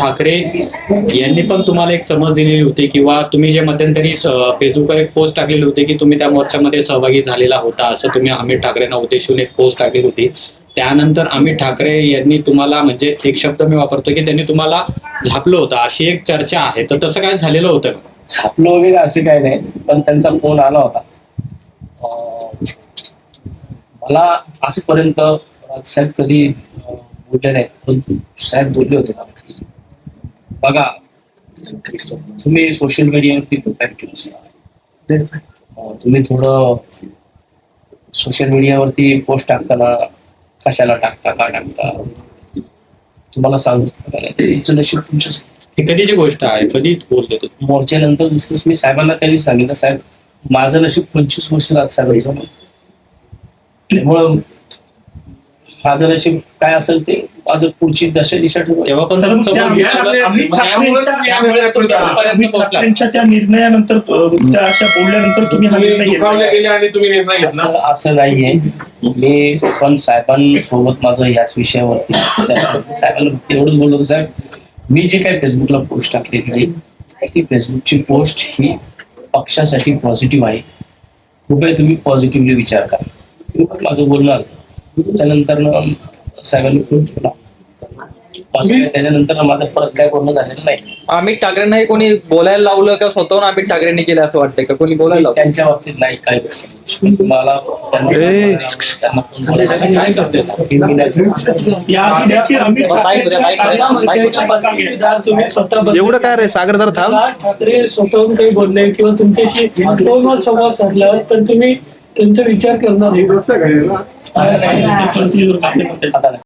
ठाकरे यांनी पण तुम्हाला एक समज दिलेली होती किंवा तुम्ही जे मध्यंतरी फेसबुकवर एक पोस्ट टाकलेली होती की तुम्ही त्या मोर्चामध्ये सहभागी झालेला होता असं तुम्ही अमित ठाकरेंना उद्देशून एक पोस्ट टाकली होती. त्यानंतर अमित ठाकरे यांनी तुम्हाला म्हणजे एक शब्द मी वापरतो की त्यांनी तुम्हाला झापलं होतं अशी एक चर्चा आहे. तर तसं काय झालेलं होतं? झापलं वगैरे असे काही नाही पण त्यांचा फोन आला होता. मला आजपर्यंत साहेब कधी बोलले नाही परंतु साहेब बोलले होते बघा तुम्ही सोशल मीडियावरती खूप ऍक्टिव्ह असता. तुम्ही थोडं सोशल मीडियावरती पोस्ट टाकताना कशाला टाकता का टाकता? तुम्हाला सांगतो. तुमचं नशीब तुमच्या ही कधीची गोष्ट आहे? कधी बोलले तुम्ही मोर्चानंतर दुसरं मी साहेबांना त्यांनी सांगितलं साहेब माझं नशीब पंचवीस वर्ष राजसाहेबांचं त्यामुळं नशीब काय असेल ते माझं पुढची दशा दिशा ठरवा. तेव्हा पण त्या निर्णयानंतर अं, त्या अशा बोलल्यानंतर तुम्ही हा निर्णय दुखावले घेतला गेले आणि तुम्ही निर्णय घेतला. असं नाहीये. मी पण साहेबांसोबत माझं ह्याच विषयावरती साहेबांना फक्त एवढंच बोललो साहेब मी जे काही फेसबुकला पोस्ट टाकलेली आहे ती फेसबुकची पोस्ट ही पक्षासाठी पॉझिटिव्ह आहे. कृपया तुम्ही पॉझिटिव्हली विचार करा माझं बोलणं आलं. त्याच्यानंतर ना साहेबांनी फोन ठेवला त्याच्यानंतर माझं परत काय बोलणं झालेलं नाही अमित ठाकरेंना हे कोणी बोलायला लावलं का स्वतःहून अमित ठाकरेंनी केलं असं वाटतंय का कोणी बोलायला लावलं त्यांच्या बाबतीत नाही काही गोष्टी तुम्हाला त्यांनी त्यांना फोन बोलायला काय करतोय मी नाही या आधी देखील अमित बाईक उद्या, बाईक उद्या, बाईक उद्या. ठाकरेंच्या तुम्ही स्वतः बदलले. एवढं काय रे सागर जरा थांब राज ठाकरे स्वतःहून काही बोलले किंवा तुमच्याशी फोनवर संवाद साधला तर तुम्ही त्यांचा विचार करणार. आहे.